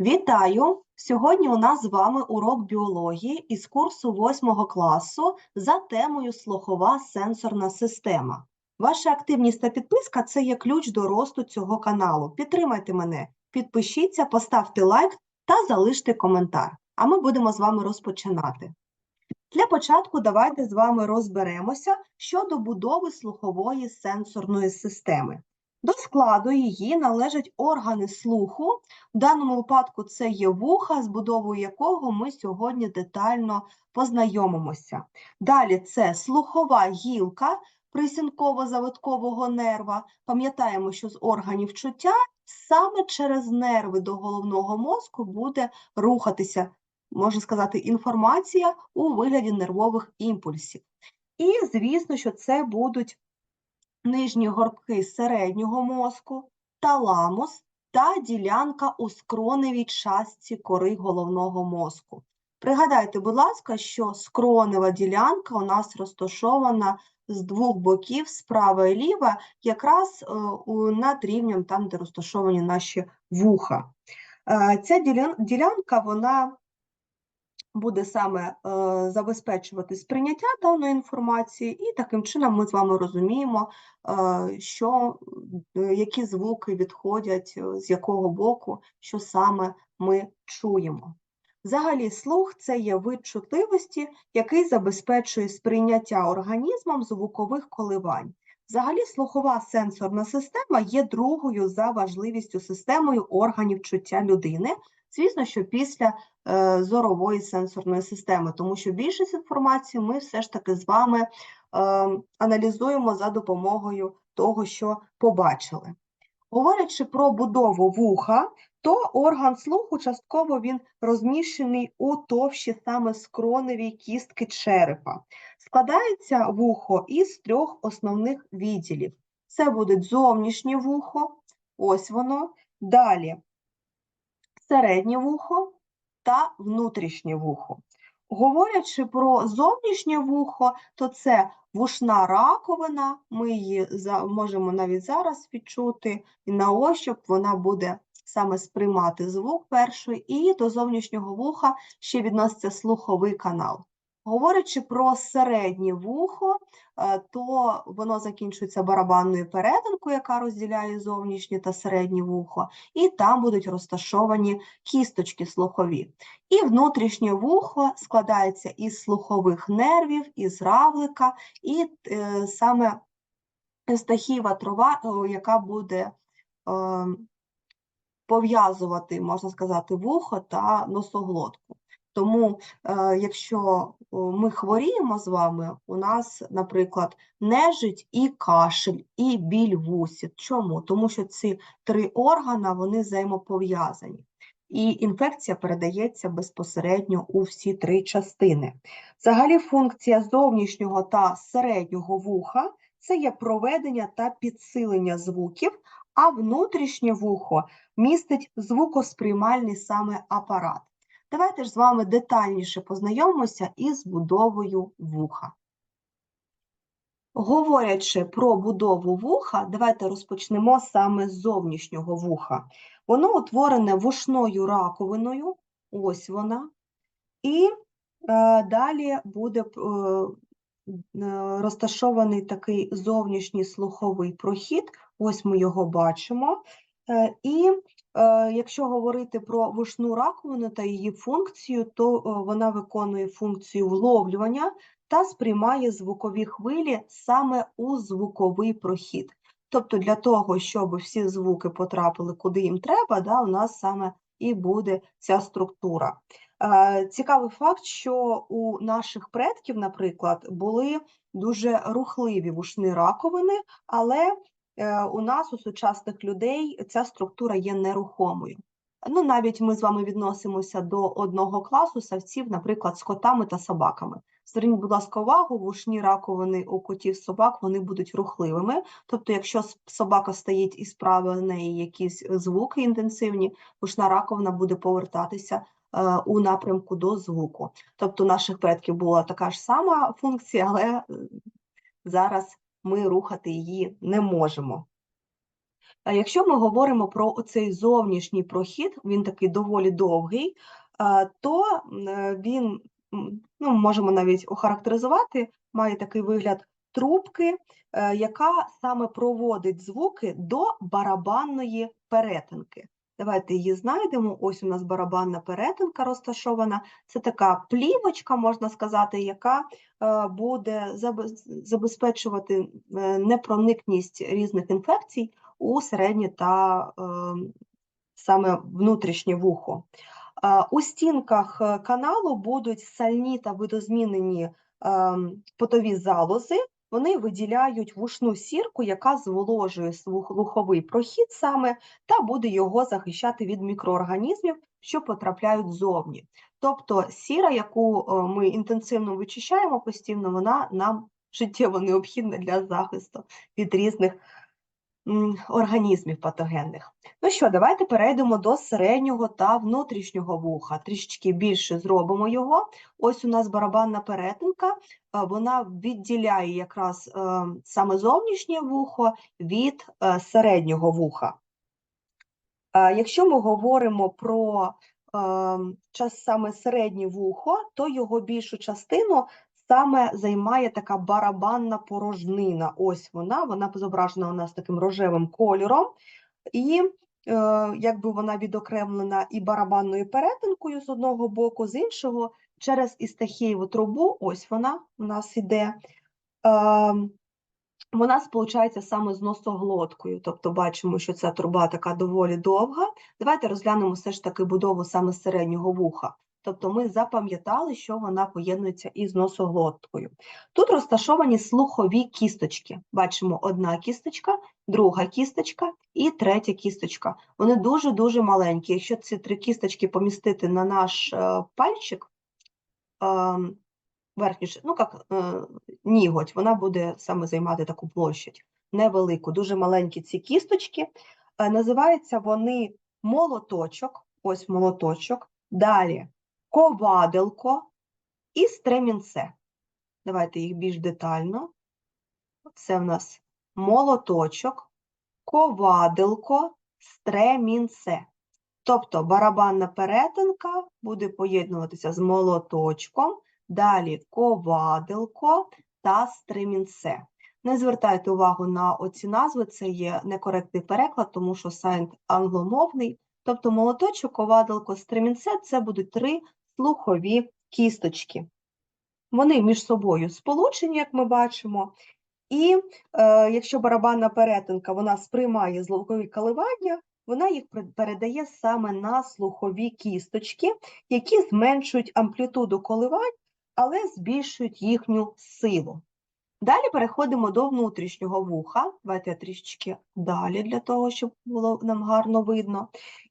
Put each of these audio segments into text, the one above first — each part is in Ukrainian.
Вітаю! Сьогодні у нас з вами урок біології із курсу 8 класу за темою слухова сенсорна система. Ваша активність та підписка це є ключ до росту цього каналу. Підтримайте мене, підпишіться, поставте лайк та залиште коментар. А ми будемо з вами розпочинати. Для початку давайте з вами розберемося щодо будови слухової сенсорної системи. До складу її належать органи слуху, в даному випадку це є вуха, з будовою якого ми сьогодні детально познайомимося. Далі це слухова гілка присінково-завиткового нерва. Пам'ятаємо, що з органів чуття саме через нерви до головного мозку буде рухатися, можна сказати, інформація у вигляді нервових імпульсів. І, звісно, що це будуть нижні горбки середнього мозку, таламус та ділянка у скроневій частці кори головного мозку. Пригадайте, будь ласка, що скронева ділянка у нас розташована з двох боків, справа і ліва, якраз е, над рівнем там, де розташовані наші вуха. Е, Ця ділянка, вона буде саме е, забезпечувати сприйняття даної інформації, і таким чином ми з вами розуміємо, е, що, е, які звуки відходять з якого боку, що саме ми чуємо. Взагалі, слух це є вид чутливості, який забезпечує сприйняття організмом звукових коливань. Взагалі, слухова сенсорна система є другою за важливістю системою органів чуття людини. Звісно, що після зорової сенсорної системи, тому що більшість інформації ми все ж таки з вами е, аналізуємо за допомогою того, що побачили. Говорячи про будову вуха, то орган слуху частково він розміщений у товщі саме скроневій кістки черепа. Складається вухо із трьох основних відділів. Це буде зовнішнє вухо, ось воно, далі середнє вухо та внутрішнє вухо. Говорячи про зовнішнє вухо, то це вушна раковина, ми її можемо навіть зараз відчути, і на ощуп вона буде саме сприймати звук перший, і до зовнішнього вуха ще відноситься слуховий канал. Говорячи про середнє вухо, е, то воно закінчується барабанною перетинкою, яка розділяє зовнішнє та середнє вухо, і там будуть розташовані кісточки слухові. І внутрішнє вухо складається із слухових нервів, із равлика, і е, саме стахіва трова, яка буде е, пов'язувати, можна сказати, вухо та носоглотку. Тому, е, якщо ми хворіємо з вами, у нас, наприклад, нежить і кашель, і біль в усі. Чому? Тому що ці три органи вони взаємопов'язані. І інфекція передається безпосередньо у всі три частини. Взагалі, функція зовнішнього та середнього вуха це є проведення та підсилення звуків, а внутрішнє вухо містить звукосприймальний саме апарат. Давайте ж з вами детальніше познайомимося із будовою вуха. Говорячи про будову вуха, давайте розпочнемо саме з зовнішнього вуха. Воно утворене вушною раковиною, ось вона, і е, далі буде е, е, розташований такий зовнішній слуховий прохід, ось ми його бачимо. Е, І якщо говорити про вушну раковину та її функцію, то е, вона виконує функцію вловлювання та сприймає звукові хвилі саме у звуковий прохід. Тобто для того, щоб всі звуки потрапили куди їм треба, да, у нас саме і буде ця структура. Е, Цікавий факт, що у наших предків, наприклад, були дуже рухливі вушні раковини, але е, у нас, у сучасних людей, ця структура є нерухомою. Ну, навіть ми з вами відносимося до одного класу савців, наприклад, з котами та собаками. Зверніть, будь ласка, увагу, вушні раковини у котів собак вони будуть рухливими. Тобто, якщо собака стоїть і справа в неї якісь звуки інтенсивні, вушна раковина буде повертатися е, у напрямку до звуку. Тобто, у наших предків була така ж сама функція, але е, зараз ми рухати її не можемо. А Якщо ми говоримо про оцей зовнішній прохід, він такий доволі довгий, то е, він, ну, можемо навіть охарактеризувати, має такий вигляд трубки, е, яка саме проводить звуки до барабанної перетинки. Давайте її знайдемо. Ось у нас барабанна перетинка розташована. Це така плівочка, можна сказати, яка е, буде забезпечувати е, непроникність різних інфекцій у середнє та е, саме внутрішнє вухо. У стінках каналу будуть сальні та видозмінені ем, потові залози. Вони виділяють вушну сірку, яка зволожує слух- слуховий прохід саме та буде його захищати від мікроорганізмів, що потрапляють ззовні. Тобто сіра, яку е, ми інтенсивно вичищаємо постійно, вона нам життєво необхідна для захисту від різних організмів патогенних. Ну що, давайте перейдемо до середнього та внутрішнього вуха. Трішечки більше зробимо його. Ось у нас барабанна перетинка, е, вона відділяє якраз е, саме зовнішнє вухо від е, середнього вуха. Якщо ми говоримо про час саме середнє вухо, то його більшу частину саме займає така барабанна порожнина. Ось вона, вона зображена у нас таким рожевим кольором, і е, якби вона відокремлена і барабанною перетинкою з одного боку, з іншого, через істахієву трубу, ось вона у нас іде. Е, вона сполучається саме з носоглоткою, тобто бачимо, що ця труба така доволі довга. Давайте розглянемо все ж таки будову саме середнього вуха. Тобто ми запам'ятали, що вона поєднується із носоглоткою. Тут розташовані слухові кісточки. Бачимо одна кісточка, друга кісточка і третя кісточка. Вони дуже-дуже маленькі. Якщо ці три кісточки помістити на наш е, пальчик, е, верхню, ну як е, ніготь, вона буде саме займати таку площадь невелику, дуже маленькі ці кісточки. Е, Називаються вони молоточок, ось молоточок, далі коваделко і стремінце. Давайте їх більш детально. Це в нас молоточок, коваделко, стремінце. Тобто барабанна перетинка буде поєднуватися з молоточком, далі коваделко та стремінце. Не звертайте увагу на оці назви, це є некоректний переклад, тому що сайт англомовний. Тобто молоточок, коваделко, стремінце – це будуть три слухові кісточки. Вони між собою сполучені, як ми бачимо, і е, якщо барабанна перетинка вона сприймає звукові коливання, вона їх передає саме на слухові кісточки, які зменшують амплітуду коливань, але збільшують їхню силу. Далі переходимо до внутрішнього вуха. Давайте я трішечки далі для того, щоб було нам гарно видно.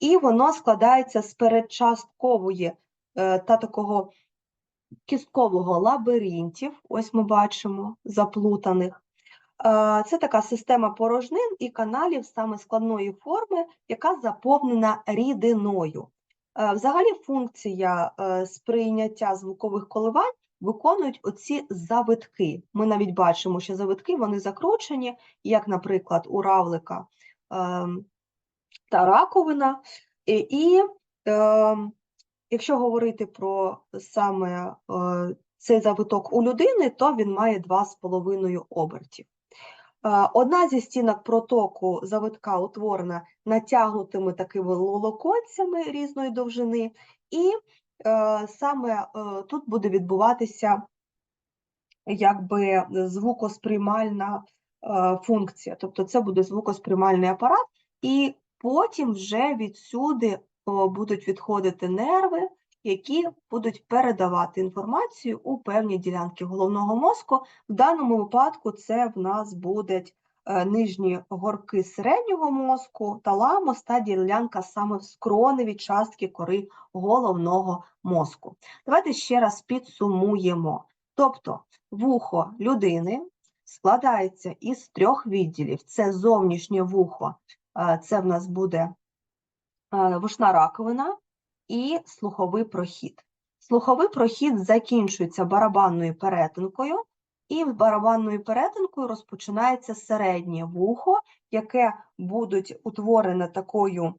І воно складається з передчасткової та такого кісткового лабіринтів. Ось ми бачимо заплутаних. Е, Це така система порожнин і каналів саме складної форми, яка заповнена рідиною. Е, Взагалі функція е, сприйняття звукових коливань виконують оці завитки. Ми навіть бачимо, що завитки вони закручені, як, наприклад, у равлика ем, та раковина. І, і ем, якщо говорити про саме е, цей завиток у людини, то він має 2,5 обертів. Е, Одна зі стінок протоку завитка утворена натягнутими такими волоконцями різної довжини, і е, саме тут буде відбуватися якби звукосприймальна функція, тобто це буде звукосприймальний апарат, і потім вже відсюди будуть відходити нерви, які будуть передавати інформацію у певні ділянки головного мозку. В даному випадку це в нас будуть е, нижні горки середнього мозку, таламус та ділянка саме в скроневій частки кори головного мозку. Давайте ще раз підсумуємо. Тобто вухо людини складається із трьох відділів. Це зовнішнє вухо, е, це в нас буде е, вушна раковина і слуховий прохід. Слуховий прохід закінчується барабанною перетинкою, і барабанною перетинкою розпочинається середнє вухо, яке будуть утворене такою е,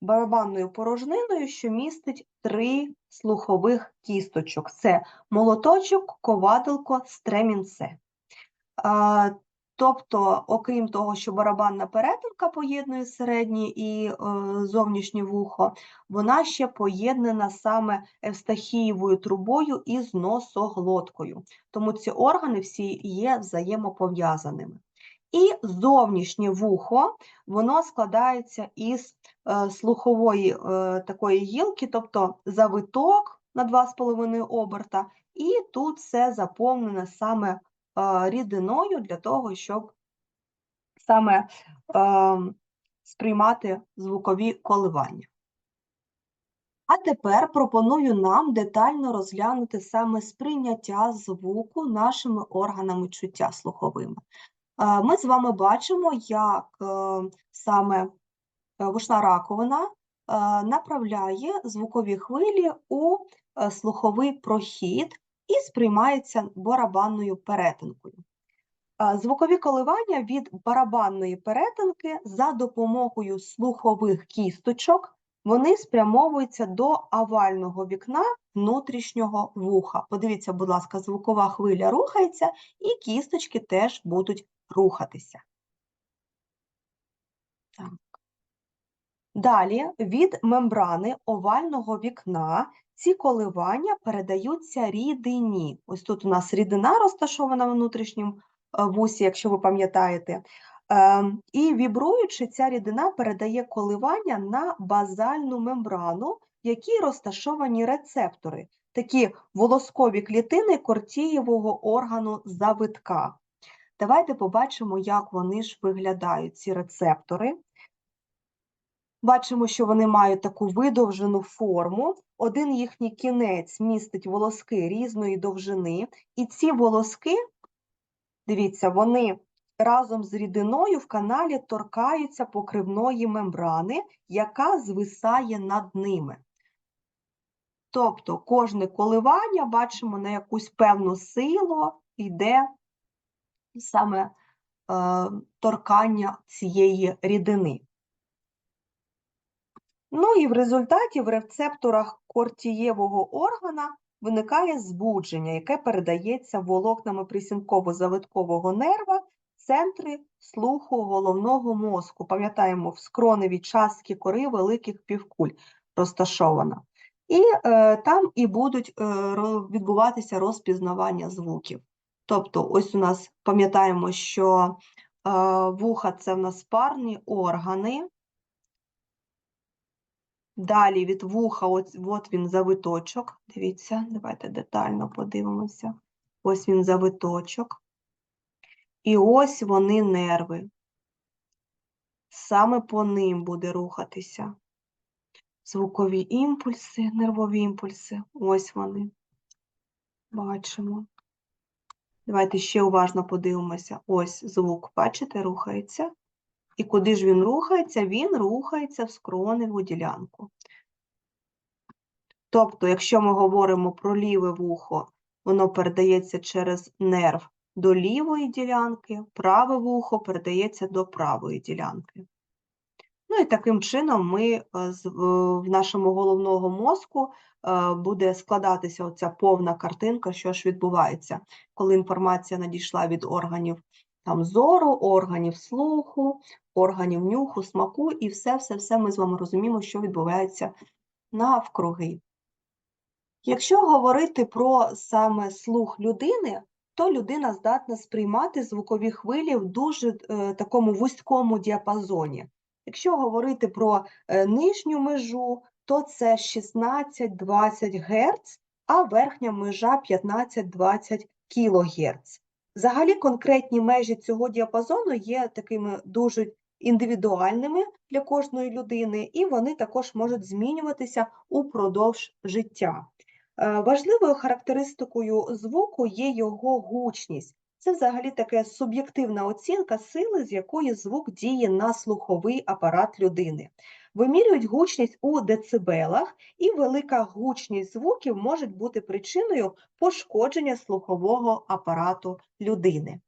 барабанною порожниною, що містить три слухових кісточок: це молоточок, ковадилко, стремінце. Тобто, окрім того, що барабанна перетинка поєднує середнє і е, зовнішнє вухо, вона ще поєднана саме евстахієвою трубою із носоглоткою. Тому ці органи всі є взаємопов'язаними. І зовнішнє вухо, воно складається із е, слухової е, такої гілки, тобто завиток на 2,5 оберта, і тут все заповнене саме рідиною для того, щоб саме е, сприймати звукові коливання. А тепер пропоную нам детально розглянути саме сприйняття звуку нашими органами чуття слуховими. Е, Ми з вами бачимо, як е, саме е, вушна раковина е, направляє звукові хвилі у е, слуховий прохід і сприймається барабанною перетинкою. Звукові коливання від барабанної перетинки за допомогою слухових кісточок вони спрямовуються до овального вікна внутрішнього вуха. Подивіться, будь ласка, звукова хвиля рухається, і кісточки теж будуть рухатися. Так. Далі від мембрани овального вікна ці коливання передаються рідині. Ось тут у нас рідина розташована в внутрішньому е, вусі, якщо ви пам'ятаєте. Ем, І вібруючи, ця рідина передає коливання на базальну мембрану, в якій розташовані рецептори, такі волоскові клітини кортієвого органу завитка. Давайте побачимо, як вони ж виглядають, ці рецептори. Бачимо, що вони мають таку видовжену форму. Один їхній кінець містить волоски різної довжини, і ці волоски, дивіться, вони разом з рідиною в каналі торкаються покривної мембрани, яка звисає над ними. Тобто кожне коливання бачимо на якусь певну силу йде саме е, торкання цієї рідини. Ну і в результаті в рецепторах кортієвого органа виникає збудження, яке передається волокнами присінково-завиткового нерва центри слуху головного мозку. Пам'ятаємо, в скроневій частці кори великих півкуль розташована. І е, там і будуть е, відбуватися розпізнавання звуків. Тобто, ось у нас пам'ятаємо, що е, вуха це в нас парні органи. Далі від вуха, от, він завиточок. Дивіться, давайте детально подивимося. Ось він завиточок. І ось вони нерви. Саме по ним буде рухатися. Звукові імпульси, нервові імпульси. Ось вони. Бачимо. Давайте ще уважно подивимося. Ось звук, бачите, рухається. І куди ж він рухається? Він рухається в скроневу ділянку. Тобто, якщо ми говоримо про ліве вухо, воно передається через нерв до лівої ділянки, праве вухо передається до правої ділянки. Ну і таким чином ми е, в нашому головного мозку е, буде складатися оця повна картинка, що ж відбувається, коли інформація надійшла від органів там, зору, органів слуху, органів нюху, смаку, і все-все-все ми з вами розуміємо, що відбувається навкруги. Якщо говорити про саме слух людини, то людина здатна сприймати звукові хвилі в дуже е, такому вузькому діапазоні. Якщо говорити про е, нижню межу, то це 16-20 Гц, а верхня межа 15-20 кГц. Взагалі конкретні межі цього діапазону є такими дуже індивідуальними для кожної людини, і вони також можуть змінюватися упродовж життя. Е, Важливою характеристикою звуку є його гучність. Це взагалі така суб'єктивна оцінка сили, з якої звук діє на слуховий апарат людини. Вимірюють гучність у децибелах, і велика гучність звуків може бути причиною пошкодження слухового апарату людини.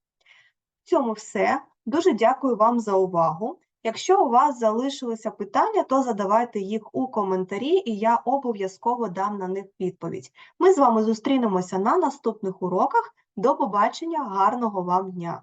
В цьому все. Дуже дякую вам за увагу. Якщо у вас залишилися питання, то задавайте їх у коментарі, і я обов'язково дам на них відповідь. Ми з вами зустрінемося на наступних уроках. До побачення, гарного вам дня!